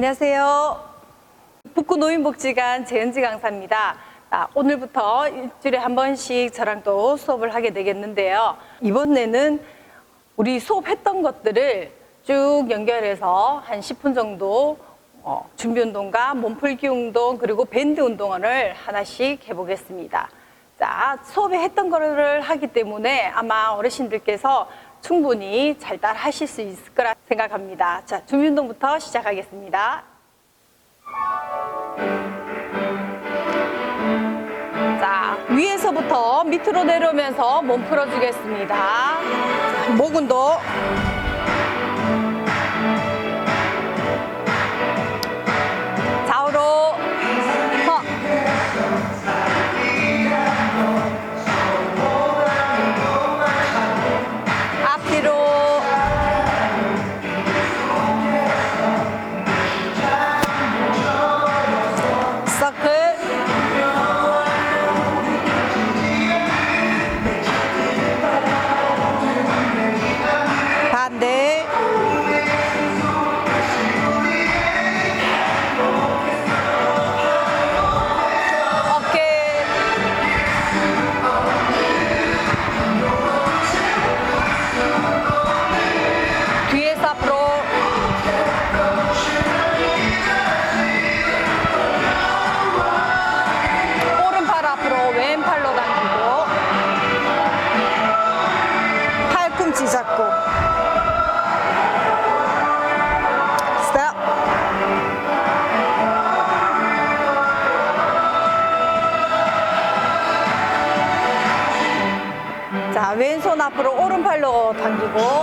안녕하세요. 북구 노인복지관 재은지 강사입니다. 아, 오늘부터 일주일에 한 번씩 저랑 또 수업을 하게 되겠는데요. 이번에는 우리 수업했던 것들을 쭉 연결해서 한 10분 정도 어, 준비 운동과 몸풀기 운동 그리고 밴드 운동을 하나씩 해보겠습니다. 자, 수업에 했던 거를 하기 때문에 아마 어르신들께서 충분히 잘 따라 하실 수 있을 거라 생각합니다. 자, 준비 운동부터 시작하겠습니다. 자, 위에서부터 밑으로 내려오면서 몸 풀어주겠습니다. 자, 목 운동. 앞으로 오른팔로 당기고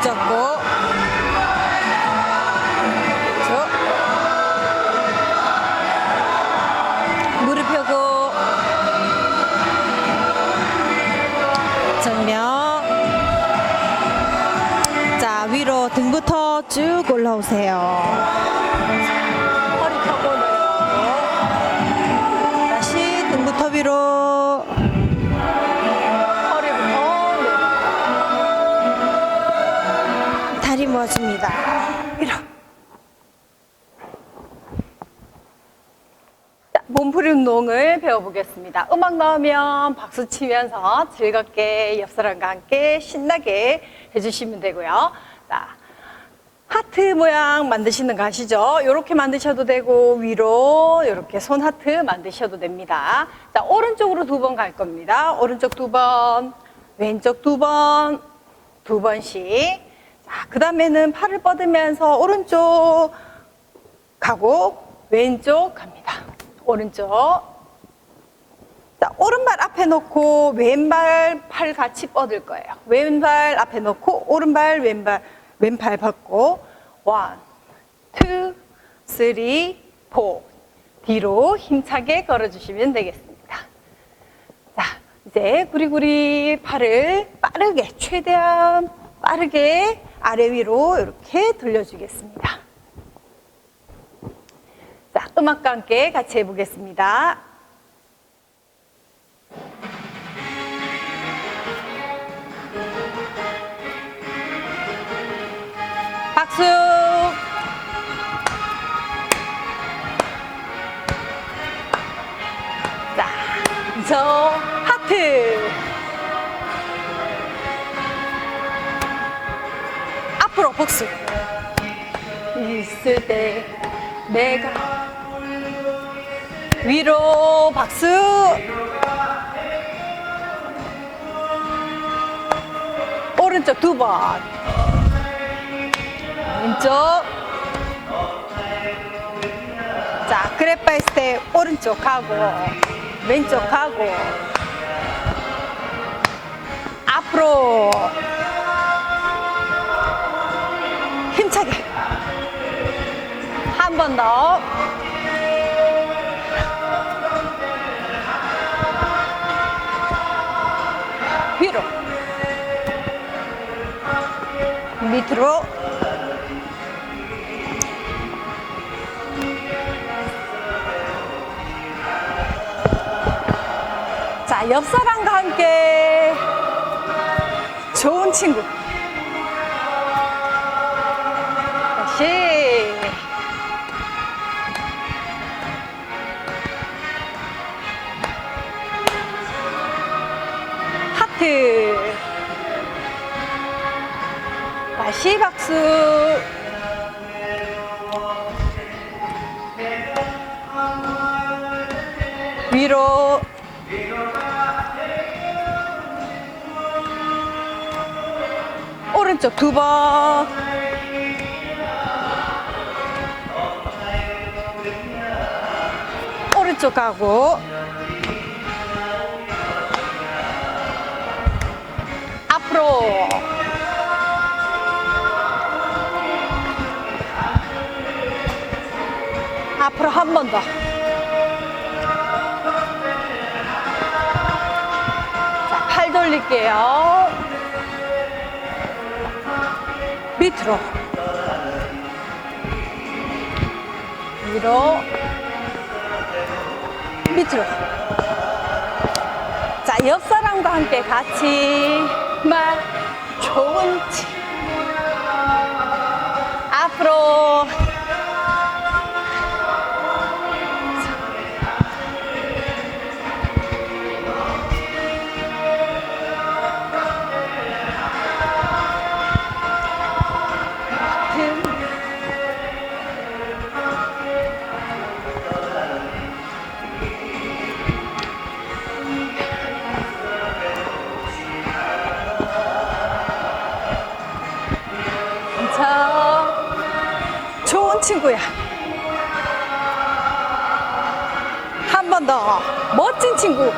왼쪽 무릎 잡고 저 무릎 펴고. 정면. 자 위로 등부터 쭉 올라오세요 몸풀이 운동을 배워보겠습니다. 음악 나오면 박수 치면서 즐겁게 옆 사람과 함께 신나게 해주시면 되고요. 자, 하트 모양 만드시는 거 아시죠? 이렇게 만드셔도 되고 위로 이렇게 손 하트 만드셔도 됩니다. 자, 오른쪽으로 두 번 갈 겁니다. 오른쪽 두 번, 왼쪽 두 번, 두 번씩. 자, 그 다음에는 팔을 뻗으면서 오른쪽 가고 왼쪽 갑니다. 오른쪽 자, 오른발 앞에 놓고 왼발 팔 같이 뻗을 거예요. 왼발 앞에 놓고 오른발 왼발 왼팔 뻗고 원, 투, 쓰리, 포 뒤로 힘차게 걸어주시면 되겠습니다. 자, 이제 구리구리 팔을 빠르게 최대한 빠르게 아래 위로 이렇게 돌려주겠습니다. 자, 음악과 함께 같이 해보겠습니다. 박수! 자, 저 하트! 앞으로 복수! 있을 때 내가 위로 박수! 오른쪽 두 번. 왼쪽. 자, 했을 때 오른쪽 하고, 왼쪽 하고, 앞으로. 힘차게. 한 번 더. 밑으로. 자, 옆 사람과 함께 좋은 친구. 다시 박수. 위로. 오른쪽 두 번. 오른쪽 가고. 앞으로. 앞으로 한 번 더. 자, 팔 돌릴게요. 밑으로. 위로. 밑으로. 자, 옆 사람과 함께 같이 말 좋은 치. 좋은 친구야. 한 번 더. 멋진 친구.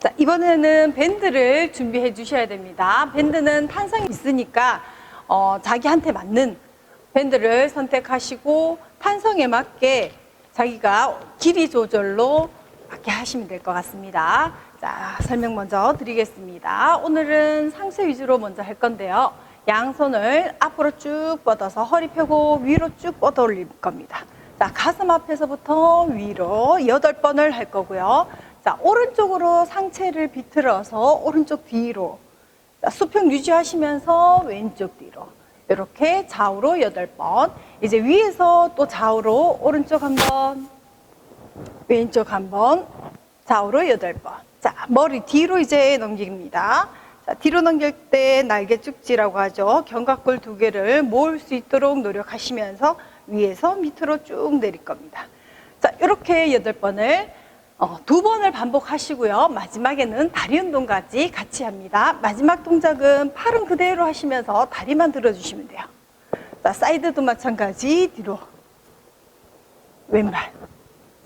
자, 이번에는 밴드를 준비해 주셔야 됩니다. 밴드는 탄성이 있으니까 어, 자기한테 맞는 밴드를 선택하시고 탄성에 맞게 자기가 길이 조절로 맞게 하시면 될 것 같습니다. 자, 설명 먼저 드리겠습니다. 오늘은 상체 위주로 먼저 할 건데요. 양손을 앞으로 쭉 뻗어서 허리 펴고 위로 쭉 뻗어 올릴 겁니다. 자, 가슴 앞에서부터 위로 여덟 번을 할 거고요. 자, 오른쪽으로 상체를 비틀어서 오른쪽 뒤로. 자, 수평 유지하시면서 왼쪽 뒤로. 이렇게 좌우로 여덟 번. 이제 위에서 또 좌우로 오른쪽 한 번, 왼쪽 한 번, 좌우로 여덟 번. 자, 머리 뒤로 이제 넘깁니다. 자, 뒤로 넘길 때 날개 쭉지라고 하죠. 견갑골 두 개를 모을 수 있도록 노력하시면서 위에서 밑으로 쭉 내릴 겁니다. 자, 이렇게 여덟 번을 어, 두 번을 반복하시고요. 마지막에는 다리 운동까지 같이 합니다. 마지막 동작은 팔은 그대로 하시면서 다리만 들어주시면 돼요. 자, 사이드도 마찬가지 뒤로 왼발.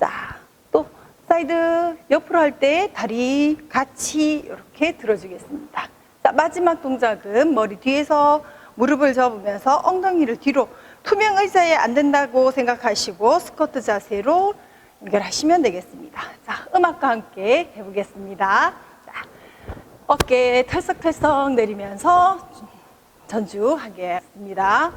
자, 또 사이드 옆으로 할 때 다리 같이 이렇게 들어주겠습니다. 자, 마지막 동작은 머리 뒤에서 무릎을 접으면서 엉덩이를 뒤로 투명 의자에 안 된다고 생각하시고 스쿼트 자세로 연결하시면 되겠습니다. 자, 음악과 함께 해보겠습니다. 자, 어깨 털썩털썩 내리면서 전주하겠습니다.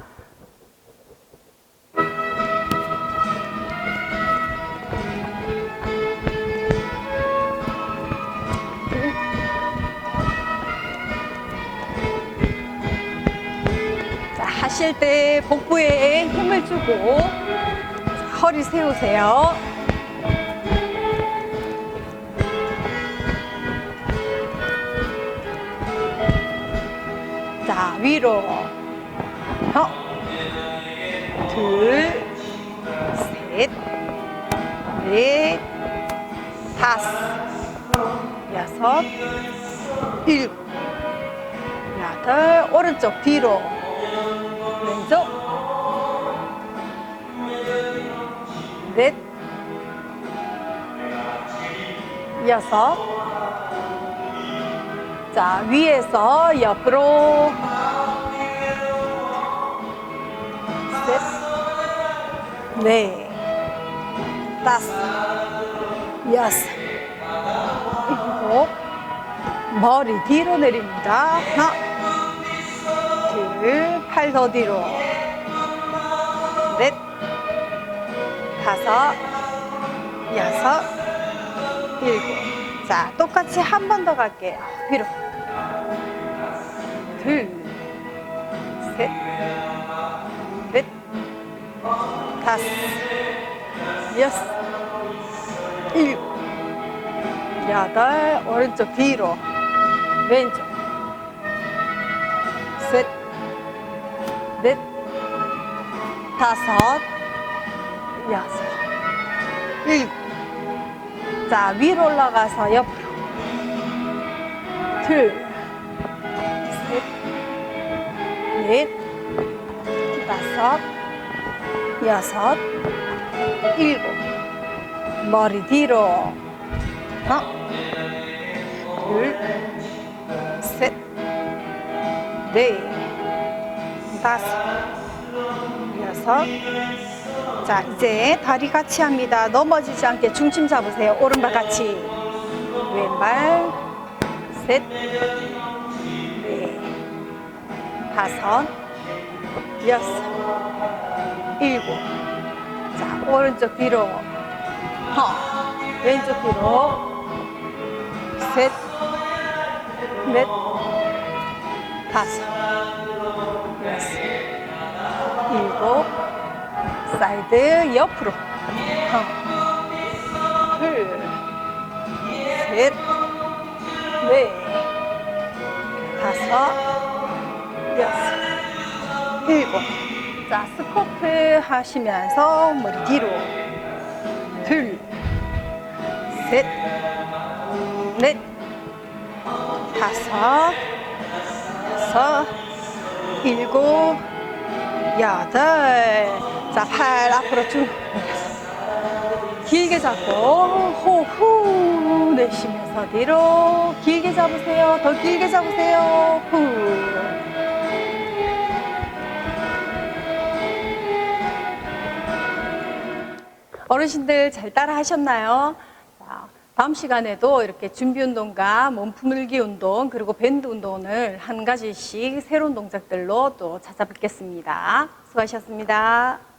자, 하실 때 복부에 힘을 주고 자, 허리 세우세요. 자, 위로. 하나, 둘, 셋, 넷, 다섯, 여섯, 일곱, 여덟, 오른쪽 뒤로. 왼쪽 넷 여섯 자 위에서 옆으로. 셋넷 다섯. 여섯. 일곱 머리 뒤로 내립니다. 하나 둘, 팔 더 뒤로. 넷, 다섯, 여섯, 일곱. 자, 똑같이 한 번 더 갈게요. 뒤로. 둘, 셋, 넷, 다섯, 여섯, 일곱, 여덟, 오른쪽 뒤로. 왼쪽. 셋, 넷, 다섯, 여섯, 일곱. 자, 위로 올라가서 옆으로. 둘, 넷, 다섯, 여섯, 일곱. 머리 뒤로. 하나, 둘, 셋, 넷, 다섯, 여섯. 자, 이제 다리 같이 합니다. 넘어지지 않게 중심 잡으세요. 오른발 같이. 왼발, 셋, 넷, 다섯, 여섯, 일곱. 자, 오른쪽 뒤로. 하나, 왼쪽 뒤로. 셋, 넷, 다섯, 여섯, 일곱, 사이드 옆으로. 하나, 둘, 셋, 넷, 다섯, 여섯, 일곱. 자, 스쿼트 하시면서 머리 뒤로. 둘, 셋, 넷, 다섯, 여섯, 일곱, 여덟. 자, 팔 앞으로 쭉. 길게 잡고, 호흡 내쉬면서 뒤로. 길게 잡으세요. 더 길게 잡으세요. 후. 어르신들 잘 따라 하셨나요? 자, 다음 시간에도 이렇게 준비 운동과 몸 풀기 운동 그리고 밴드 운동을 한 가지씩 새로운 동작들로 또 찾아뵙겠습니다. 수고하셨습니다.